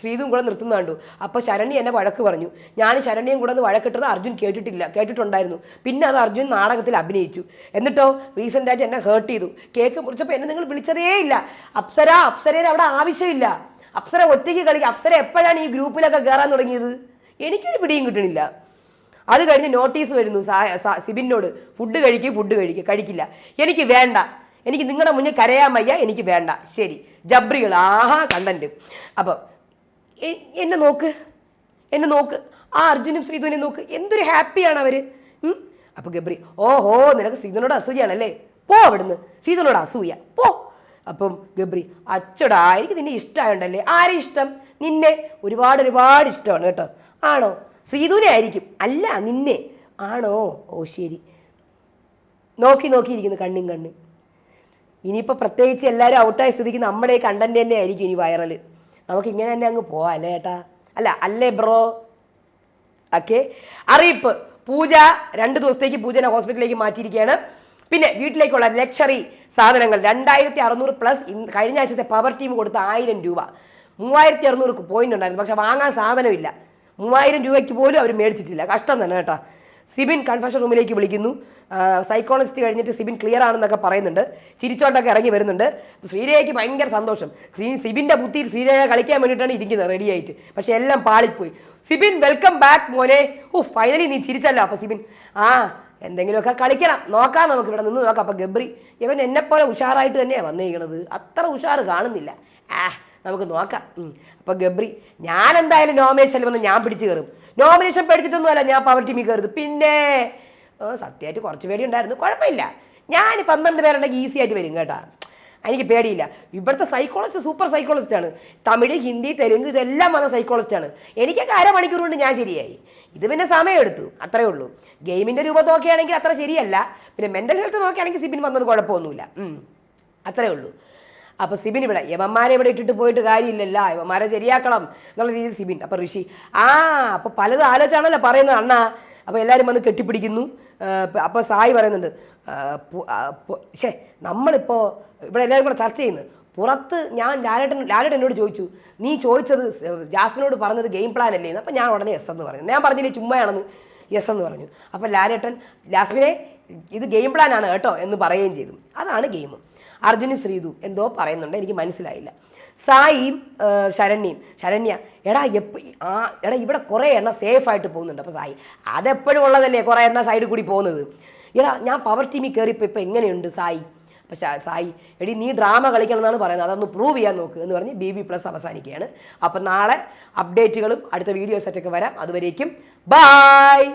ശ്രീതും കൂടെ നിർത്തുന്ന കണ്ടു അപ്പോൾ ശരണ്യ എന്നെ വഴക്ക് പറഞ്ഞു. ഞാൻ ശരണ്യം കൂടെ വഴക്കിട്ടത് അർജുൻ കേട്ടിട്ടില്ല കേട്ടിട്ടുണ്ടായിരുന്നു. പിന്നെ അത് അർജുൻ നാടകത്തിൽ അഭിനയിച്ചു. എന്നിട്ടോ റീസെന്റായിട്ട് എന്നെ ഹേർട്ട് ചെയ്തു. കേക്ക് മുറിച്ചപ്പോൾ എന്നെ നിങ്ങൾ വിളിച്ചതേ ഇല്ല. അപ്സര അപ്സരേനെ അവിടെ ആവശ്യമില്ല. അപ്സര ഒറ്റയ്ക്ക് കളിക്കുക അപ്സര എപ്പോഴാണ് ഈ ഗ്രൂപ്പിലൊക്കെ കയറാൻ തുടങ്ങിയത്? എനിക്കൊരു പിടിയും കിട്ടണില്ല അത് കഴിഞ്ഞ് നോട്ടീസ് വരുന്നു സിബിനോട്. ഫുഡ് കഴിക്കുക ഫുഡ് കഴിക്കുക കഴിക്കില്ല. എനിക്ക് വേണ്ട. എനിക്ക് നിങ്ങളുടെ മുന്നിൽ കരയാൻ വയ്യ. എനിക്ക് വേണ്ട. ശരി. ജബ്രികൾ ആഹാ കണ്ടന്റ്. അപ്പം എ- എന്നെ നോക്ക്. എന്നെ നോക്ക്. ആ അർജുനും ശ്രീധുവിനെ നോക്ക്. എന്തൊരു ഹാപ്പിയാണ് അവർ അപ്പോൾ ഗബ്രി ഓഹോ നിനക്ക് ശ്രീധുനോട് അസൂയാണല്ലേ പോ അവിടുന്ന്. ശ്രീധുനോട് അസൂയ. പോ. അപ്പം ഗബ്രി അച്ചടാ എനിക്ക് നിന്നെ ഇഷ്ടമായുണ്ടല്ലേ ആരെ ഇഷ്ടം? നിന്നെ. ഒരുപാട് ഒരുപാട് ഇഷ്ടമാണ് കേട്ടോ. ആണോ? ശ്രീധുവിനെ ആയിരിക്കും. അല്ല നിന്നെ. ആണോ? ഓ ശരി. നോക്കി നോക്കിയിരിക്കുന്നു കണ്ണും കണ്ണും. ഇനിയിപ്പോൾ പ്രത്യേകിച്ച് എല്ലാവരും ഔട്ടായ സ്ഥിതിക്ക് നമ്മുടെ ഈ കണ്ടന്റ് തന്നെ ആയിരിക്കും ഇനി വൈറൽ നമുക്ക് ഇങ്ങനെ തന്നെ അങ്ങ് പോവാം അല്ലേ ഏട്ടാ? അല്ല അല്ലേ ബ്രോ? ഓക്കെ. അറിയിപ്പ്. പൂജ രണ്ട് ദിവസത്തേക്ക് പൂജനെ ഹോസ്പിറ്റലിലേക്ക് മാറ്റിയിരിക്കുകയാണ്. പിന്നെ വീട്ടിലേക്കുള്ള ലക്ഷറി സാധനങ്ങൾ രണ്ടായിരത്തി അറുന്നൂറ് പ്ലസ് കഴിഞ്ഞ ആഴ്ചത്തെ പവർ ടീം കൊടുത്ത ആയിരം രൂപ. മൂവായിരത്തി അറുന്നൂറ് പോയിന്റ് ഉണ്ടായിരുന്നു പക്ഷെ വാങ്ങാൻ സാധനമില്ല. മൂവായിരം രൂപയ്ക്ക് പോലും അവർ മേടിച്ചിട്ടില്ല. കഷ്ടം തന്നെ കേട്ടോ. സിബിൻ കൺഫഷൻ റൂമിലേക്ക് വിളിക്കുന്നു. സൈക്കോളജിസ്റ്റ് കഴിഞ്ഞിട്ട് സിബിൻ ക്ലിയർ ആണെന്നൊക്കെ പറയുന്നുണ്ട്. ചിരിച്ചോട്ടൊക്കെ ഇറങ്ങി വരുന്നുണ്ട്. ശ്രീരേഖയ്ക്ക് ഭയങ്കര സന്തോഷം. ശ്രീ സിബിന്റെ ബുദ്ധിയിൽ ശ്രീരേഖ കളിക്കാൻ വേണ്ടിയിട്ടാണ് ഇരിക്കുന്നത് റെഡിയായിട്ട് പക്ഷെ എല്ലാം പാളിപ്പോയി. സിബിൻ വെൽക്കം ബാക്ക് മോനെ. ഓ ഫൈനലി നീ ചിരിച്ചല്ലോ അപ്പോൾ സിബിൻ. ആ എന്തെങ്കിലുമൊക്കെ കളിക്കണം. നോക്കാം നമുക്ക് ഇവിടെ നിന്ന് നോക്കാം. അപ്പോൾ ഗബ്രി ഇവൻ എന്നെപ്പോലെ ഉഷാറായിട്ട് തന്നെയാണ് വന്നിരിക്കുന്നത് അത്ര ഉഷാറ് കാണുന്നില്ല. ആ നമുക്ക് നോക്കാം. അപ്പോൾ അപ്പൊ ഗബ്രി ഞാൻ എന്തായാലും നോമിനേഷൻ വന്ന് ഞാൻ പിടിച്ചു കയറും. നോമിനേഷൻ പഠിച്ചിട്ടൊന്നുമല്ല ഞാൻ പവർ ടീമിൽ കയറുന്നത്. പിന്നെ സത്യമായിട്ട് കുറച്ച് പേടി ഉണ്ടായിരുന്നു. കുഴപ്പമില്ല. ഞാൻ പന്ത്രണ്ട് പേരുണ്ടെങ്കിൽ ഈസി ആയിട്ട് വരും കേട്ടാ. എനിക്ക് പേടിയില്ല. ഇവിടുത്തെ സൈക്കോളജിസ്റ്റ് സൂപ്പർ സൈക്കോളജിസ്റ്റ് ആണ്. തമിഴ് ഹിന്ദി തെലുങ്ക് ഇതെല്ലാം വന്ന സൈക്കോളജിസ്റ്റ് ആണ്. എനിക്കൊക്കെ അരമണിക്കൂർ കൊണ്ട് ഞാൻ ശരിയായി. ഇത് പിന്നെ സമയമെടുത്തു. അത്രയേ ഉള്ളൂ. ഗെയിമിന്റെ രൂപം നോക്കുകയാണെങ്കിൽ അത്ര ശരിയല്ല. പിന്നെ മെന്റൽ ഹെൽത്ത് നോക്കുകയാണെങ്കിൽ സിബിൻ വന്നത് കുഴപ്പമൊന്നുമില്ല. അത്രയേ അത്രേ ഉള്ളൂ. അപ്പോൾ സിബിൻ ഇവിടെ യവന്മാരെ ഇവിടെ ഇട്ടിട്ട് പോയിട്ട് കാര്യമില്ലല്ല. യവന്മാരെ ശരിയാക്കണം എന്നുള്ള രീതിയിൽ സിബിൻ. അപ്പോൾ ഋഷി ആ അപ്പോൾ പലത് ആലോചിച്ചാണല്ലോ പറയുന്നത്. അണ്ണാ അപ്പോൾ എല്ലാവരും വന്ന് കെട്ടിപ്പിടിക്കുന്നു. അപ്പോൾ സായി പറയുന്നുണ്ട് ശേ നമ്മളിപ്പോ ഇവിടെ എല്ലാവരും കൂടെ ചർച്ച ചെയ്യുന്നു. പുറത്ത് ഞാൻ ലാലേട്ടൻ ലാലേട്ടൻ എന്നോട് ചോദിച്ചു നീ ചോദിച്ചത് ജാസ്മിനോട് പറഞ്ഞത് ഗെയിം പ്ലാൻ അല്ലേ? അപ്പോൾ ഞാൻ ഉടനെ എസ് എന്ന് പറഞ്ഞു. ഞാൻ പറഞ്ഞില്ലേ ചുമ്മയാണെന്ന്? എസ് എന്ന് പറഞ്ഞു. അപ്പോൾ ലാലേട്ടൻ ജാസ്മിനെ ഇത് ഗെയിം പ്ലാൻ ആണ് കേട്ടോ എന്ന് പറയുകയും ചെയ്തു. അതാണ് ഗെയിം. അർജുനും ശ്രീതു എന്തോ പറയുന്നുണ്ട് എനിക്ക് മനസ്സിലായില്ല. സായിയും ശരണ്യയും ശരണ്യ എടാ എപ്പ ആ എടാ ഇവിടെ കുറേ എണ്ണ സേഫ് ആയിട്ട് പോകുന്നുണ്ട് അപ്പോൾ സായി. അതെപ്പോഴും ഉള്ളതല്ലേ കുറേ എണ്ണ സൈഡിൽ കൂടി പോകുന്നത്? എടാ ഞാൻ പവർ ടീമിൽ കയറിയപ്പോൾ ഇപ്പോൾ എങ്ങനെയുണ്ട് സായി? പക്ഷേ സായി എടി നീ ഡ്രാമ കളിക്കണം എന്നാണ് പറയുന്നത്. അതൊന്ന് പ്രൂവ് ചെയ്യാൻ നോക്ക് എന്ന് പറഞ്ഞ് ബി ബി പ്ലസ് അവസാനിക്കുകയാണ്. അപ്പം നാളെ അപ്ഡേറ്റുകളും അടുത്ത വീഡിയോസൊക്കെ വരാം. അതുവരേക്കും ബായ്